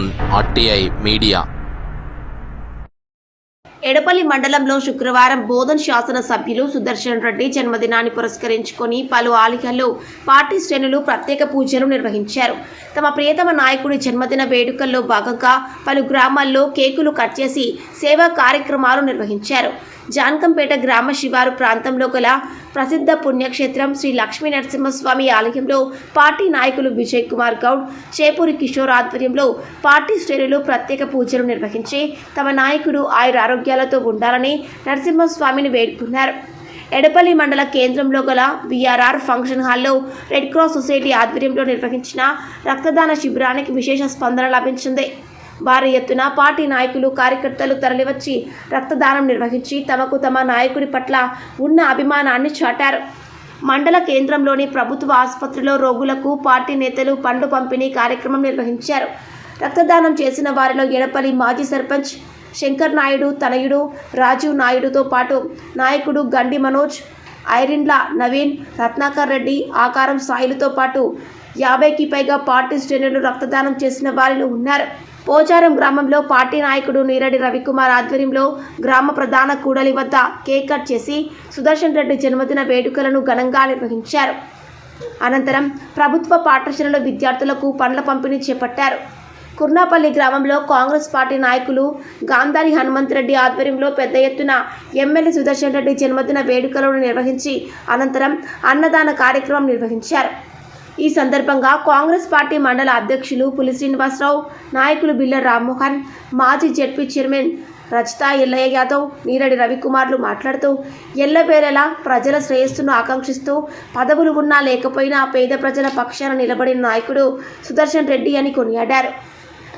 Zone RTI media. Edapalli మండలంలో శుక్రవారం బోధన్ శాసన సభ్యులు సుదర్శన్ రెడ్డి జన్మదినాన్ని పురస్కరించుకొని పలు ఆలికల్లో పార్టీ శ్రేణులు ప్రత్యేక పూజలు నిర్వహించారు. తమ ప్రియతమ నాయకుడి జన్మదిన వేడుకల్లో భాగంగా పలు గ్రామాల్లో కేకులు కట్ చేసి సేవా కార్యక్రమాలు నిర్వహించారు. జాన్కంపేట గ్రామ శివారు ప్రాంతంలో గల ప్రసిద్ధ పుణ్యక్షేత్రం శ్రీ లక్ష్మీ నరసింహస్వామి ఆలయంలో పార్టీ నాయకులు విజయ్ కుమార్ గౌడ్ చేపూరి కిషోర్ ఆధ్వర్యంలో పార్టీ శ్రేణులు ప్రత్యేక పూజలు నిర్వహించి తమ నాయకుడు ఆయుర ఆరోగ్యాలతో ఉండాలని నరసింహస్వామిని వేడుకున్నారు. ఎడపల్లి మండల కేంద్రంలో గల విఆర్ఆర్ ఫంక్షన్ హాల్లో రెడ్ క్రాస్ సొసైటీ ఆధ్వర్యంలో నిర్వహించిన రక్తదాన శిబిరానికి విశేష స్పందన లభించింది. భారీ ఎత్తున పార్టీ నాయకులు కార్యకర్తలు తరలివచ్చి రక్తదానం నిర్వహించి తమకు తమ నాయకుడి పట్ల ఉన్న అభిమానాన్ని చాటారు. మండల కేంద్రంలోని ప్రభుత్వ ఆసుపత్రిలో రోగులకు పార్టీ నేతలు పండు పంపిణీ కార్యక్రమం నిర్వహించారు. రక్తదానం చేసిన వారిలో ఎడపల్లి మాజీ సర్పంచ్ శంకర్ నాయుడు తనయుడు రాజీవ్ నాయుడుతో పాటు నాయకుడు గండి మనోజ్ ఐరిన్ల నవీన్ రత్నాకర్ రెడ్డి ఆకారం సాయిలతో పాటు యాభైకి పైగా పార్టీ శ్రేణులు రక్తదానం చేసిన వారిలో ఉన్నారు. పోచారం గ్రామంలో పార్టీ నాయకుడు నీరడి రవికుమార్ ఆధ్వర్యంలో గ్రామ ప్రధాన కూడలి వద్ద కేక్ కట్ చేసి సుదర్శన్ రెడ్డి జన్మదిన వేడుకలను ఘనంగా నిర్వహించారు. అనంతరం ప్రభుత్వ పాఠశాలల విద్యార్థులకు పండ్ల పంపిణీ చేపట్టారు. కుర్నాపల్లి గ్రామంలో కాంగ్రెస్ పార్టీ నాయకులు గాంధారి హనుమంతరెడ్డి ఆధ్వర్యంలో పెద్ద ఎత్తున ఎమ్మెల్యే సుదర్శన్ రెడ్డి జన్మదిన వేడుకలను నిర్వహించి అనంతరం అన్నదాన కార్యక్రమం నిర్వహించారు. ఈ సందర్భంగా కాంగ్రెస్ పార్టీ మండల అధ్యక్షులు పులి శ్రీనివాసరావు నాయకులు బిల్ల రామ్మోహన్ మాజీ జడ్పీ చైర్మన్ రచిత ఎల్లయ్య యాదవ్ నీరడి రవికుమార్లు మాట్లాడుతూ ఎల్లవేళలా ప్రజల శ్రేయస్సును ఆకాంక్షిస్తూ పదవులు ఉన్నా లేకపోయినా పేద ప్రజల పక్షాన నిలబడిన నాయకుడు సుదర్శన్ రెడ్డి అని కొనియాడారు.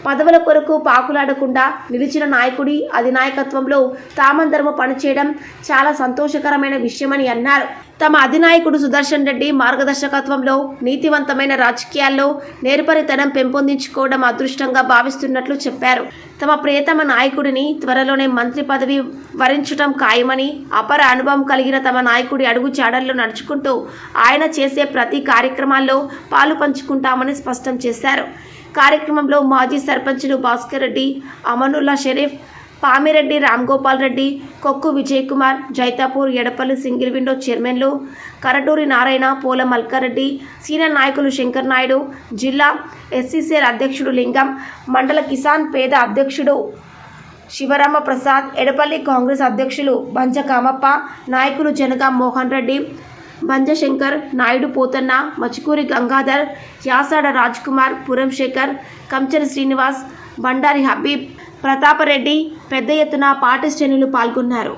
పదవుల కొరకు పాకులాడకుండా నిలిచిన నాయకుడి అధినాయకత్వంలో తామందరము పనిచేయడం చాలా సంతోషకరమైన విషయమని అన్నారు. తమ అధినాయకుడు సుదర్శన్ రెడ్డి మార్గదర్శకత్వంలో నీతివంతమైన రాజకీయాల్లో నేర్పరితనం పెంపొందించుకోవడం అదృష్టంగా భావిస్తున్నట్లు చెప్పారు. తమ ప్రియతమ నాయకుడిని త్వరలోనే మంత్రి పదవి వరించడం ఖాయమని అపర అనుభవం కలిగిన తమ నాయకుడి అడుగు చాడల్లో నడుచుకుంటూ ఆయన చేసే ప్రతి కార్యక్రమాల్లో పాలు పంచుకుంటామని స్పష్టం చేశారు. కార్యక్రమంలో మాజీ సర్పంచులు భాస్కర్ రెడ్డి అమనుల్లా షరీఫ్ పామిరెడ్డి రామ్ గోపాల్ రెడ్డి కొక్కు విజయ్ కుమార్ జైతాపూర్ ఎడపల్లి సింగిల్ విండో చైర్మన్లు కరటూరి నారాయణ పోల మల్కారెడ్డి సీనియర్ నాయకులు శంకర్ నాయుడు జిల్లా ఎస్సీసీఎల్ అధ్యక్షుడు లింగం మండల కిసాన్ పేద అధ్యక్షుడు శివరామ ప్రసాద్ ఎడపల్లి కాంగ్రెస్ అధ్యక్షులు బంజ కామప్ప నాయకులు జనగా మోహన్ రెడ్డి బంజశంకర్ నాయుడు పోతన్న మచుకూరి గంగాధర్ యాసాడ రాజ్కుమార్ పురంశేఖర్ కంచర్ శ్రీనివాస్ బండారి హబీబ్ ప్రతాపరెడ్డి పెద్ద ఎత్తున పాటి శ్రేణులు పాల్గొన్నారు.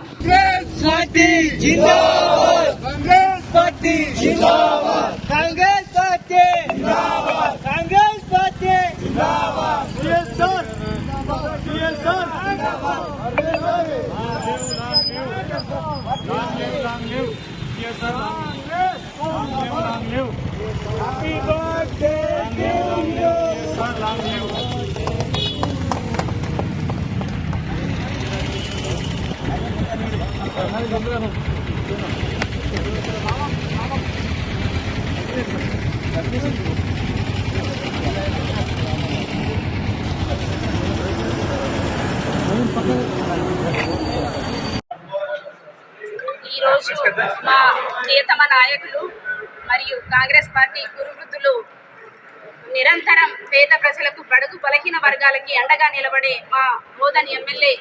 ఈరోజు మా నేతమ నాయకులు మరియు కాంగ్రెస్ పార్టీ గురువృద్ధులు నిరంతరం పేద ప్రజలకు బడుగు బలహీన వర్గాలకి అండగా నిలబడే మా మోదన్ ఎమ్మెల్యే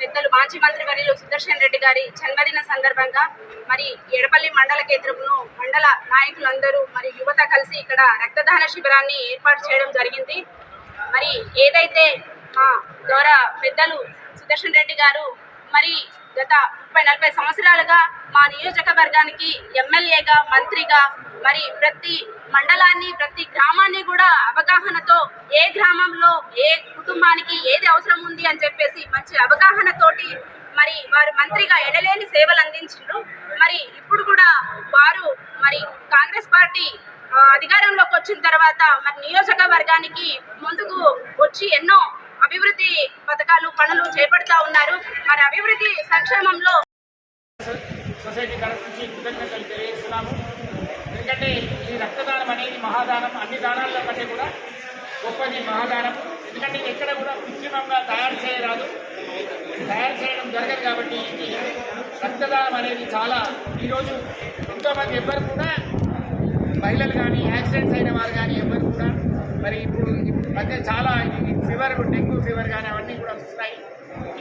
పెద్దలు మాజీ మంత్రి వర్యులు సుదర్శన్ రెడ్డి గారి జన్మదిన సందర్భంగా మరి ఎడపల్లి మండల కేంద్రంలో మండల నాయకులందరూ మరి యువత కలిసి ఇక్కడ రక్తదాన శిబిరాన్ని ఏర్పాటు చేయడం జరిగింది. మరి ఏదైతే మా ద్వారా పెద్దలు సుదర్శన్ రెడ్డి గారు మరి గత ముప్పై నలభై సంవత్సరాలుగా మా నియోజకవర్గానికి ఎమ్మెల్యేగా మంత్రిగా మరి ప్రతి మండలాన్ని ప్రతి గ్రామ ఏ గ్రామంలో ఏ కుటుంబానికి ఏది అవసరం ఉంది అని చెప్పేసి మంచి అవగాహనతోటి మరి వారు మంత్రిగా ఎడలేని సేవలు అందించారు మరి ఇప్పుడు కూడా వారు మరి కాంగ్రెస్ పార్టీ అధికారంలోకి వచ్చిన తర్వాత మరి నియోజకవర్గానికి ముందుకు వచ్చి ఎన్నో అభివృద్ధి పథకాలు పనులు చేపడతా ఉన్నారు. మరి అభివృద్ధి సంక్షేమంలో సొసైటీ నుంచి కృతజ్ఞతలు తెలియజేస్తున్నాము. ఎందుకంటే ఈ రక్తదానం అనేది మహాదానం. అన్ని దానాల్లో కంటే కూడా గొప్పది మహాదానం. ఎందుకంటే ఎక్కడ కూడా కృత్రిమంగా తయారు చేయరాదు. తయారు చేయడం జరగదు కాబట్టి ఇది రక్తదానం అనేది చాలా ఈరోజు ఎంతోమంది ఎవ్వరు కూడా మహిళలు కానీ యాక్సిడెంట్స్ అయిన వారు కానీ ఎవ్వరు కూడా మరి ఇప్పుడు మధ్య చాలా ఫీవర్ డెంగ్యూ ఫీవర్ కానీ అవన్నీ కూడా వస్తున్నాయి.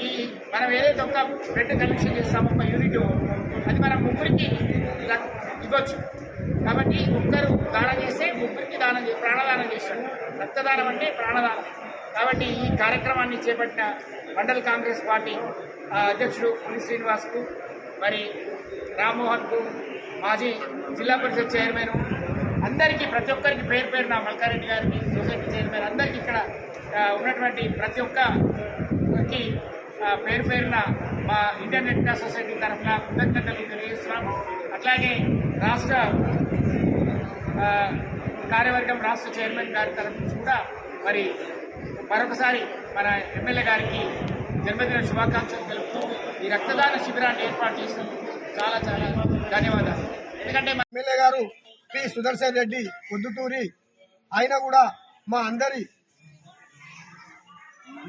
ఈ మనం ఏదైతే ఒక బ్లడ్ కలెక్షన్ చేస్తామో ఒక యూనిట్ అది మనం ముగ్గురికి ఇలా ఇవ్వచ్చు. కాబట్టి ఒక్కరు దానం చేస్తే ముగ్గురికి దానం ప్రాణదానం చేస్తారు రక్తదానం అంటే ప్రాణదానం. కాబట్టి ఈ కార్యక్రమాన్ని చేపట్టిన మండల కాంగ్రెస్ పార్టీ అధ్యక్షుడు పులి శ్రీనివాస్కు మరి రామ్మోహన్కు మాజీ జిల్లా పరిషత్ చైర్మన్ అందరికీ ప్రతి ఒక్కరికి పేరు పేరున మల్కారెడ్డి గారికి సొసైటీ చైర్మన్ అందరికీ ఇక్కడ ఉన్నటువంటి ప్రతి ఒక్కరికి పేరు పేరున మా ఇంటర్నెట్ సొసైటీ తరఫున కృతజ్ఞతలు తెలియజేస్తున్నాం. అట్లాగే రాష్ట్ర కార్యవర్గం రాష్ట్ర చైర్మన్ గారి తరఫు నుంచి కూడా మరి మరొకసారి మన ఎమ్మెల్యే గారికి జన్మదిన శుభాకాంక్షలు తెలుపుతూ ఈ రక్తదాన శిబిరాన్ని ఏర్పాటు చేసినందుకు చాలా చాలా ధన్యవాదాలు. ఎందుకంటే ఎమ్మెల్యే గారు పి. సుదర్శన్ రెడ్డి పొద్దుటూరి. ఆయన కూడా మా అందరి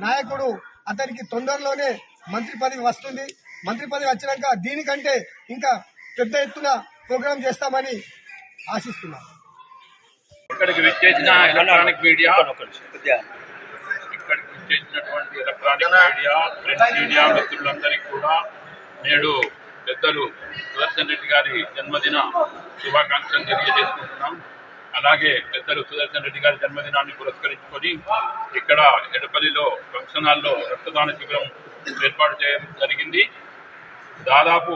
నాయకుడు. అతనికి తొందరలోనే మంత్రి పదవి వస్తుంది. మంత్రి పదవి వచ్చినాక దీనికంటే ఇంకా పెద్ద ఎత్తున ప్రోగ్రాం చేస్తామని ఆశిస్తున్నాను ఇక్కడికి విచ్చేసిన ఎలక్ట్రానిక్ మీడియా ఇక్కడికి విచ్చేసినటువంటి ఎలక్ట్రానిక్ మీడియా ప్రింట్ మీడియా మిత్రులందరికీ కూడా నేడు పెద్దలు సుదర్శన్ రెడ్డి గారి జన్మదిన శుభాకాంక్షలు తెలియజేసుకుంటున్నాం. అలాగే పెద్దలు సుదర్శన్ రెడ్డి గారి జన్మదినాన్ని పురస్కరించుకొని ఇక్కడ ఎడపల్లిలో ఫంక్షన్ హాల్లో రక్తదాన శిబిరం ఏర్పాటు చేయడం జరిగింది. దాదాపు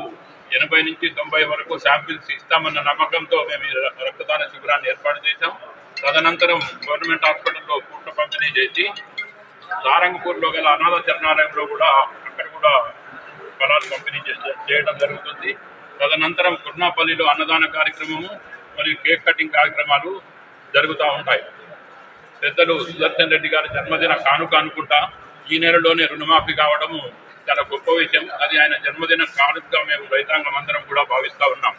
ఎనభై నుంచి తొంభై వరకు శాంపిల్స్ ఇస్తామన్న నమ్మకంతో మేము ర- రక్తదాన శిబిరాన్ని ఏర్పాటు చేశాం. తదనంతరం గవర్నమెంట్ హాస్పిటల్లో పూర్ణ పంపిణీ చేసి సారంగపూర్లో గల అనాథ చరణాలయంలో కూడా అక్కడ కూడా ఫలాలు పంపిణీ చే- చేయడం జరుగుతుంది. తదనంతరం కుర్నాపల్లిలో అన్నదాన కార్యక్రమము మరియు కేక్ కటింగ్ కార్యక్రమాలు జరుగుతూ ఉంటాయి. పెద్దలు సుదర్శన్ రెడ్డి గారి జన్మదిన కానుక అనుకుంటా ఈ నెలలోనే రుణమాఫీ కావడము చాలా గొప్ప విషయం. అది ఆయన జన్మదిన కానుకగా మేము రైతాంగం అందరం కూడా భావిస్తూ ఉన్నాం.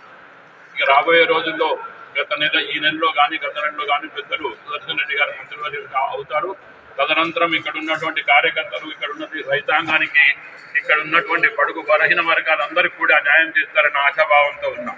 ఇక రాబోయే రోజుల్లో గత నెల ఈ నెలలో కానీ గత నెలలో కానీ పెద్దలు సుదర్శన్ రెడ్డి గారు మంత్రివర్యులు అవుతారు. తదనంతరం ఇక్కడ ఉన్నటువంటి కార్యకర్తలు ఇక్కడ ఉన్నటువంటి రైతాంగానికి ఇక్కడ ఉన్నటువంటి పడుగు బలహీన వర్గాలందరికీ కూడా న్యాయం చేస్తారన్న ఆశాభావంతో ఉన్నాం.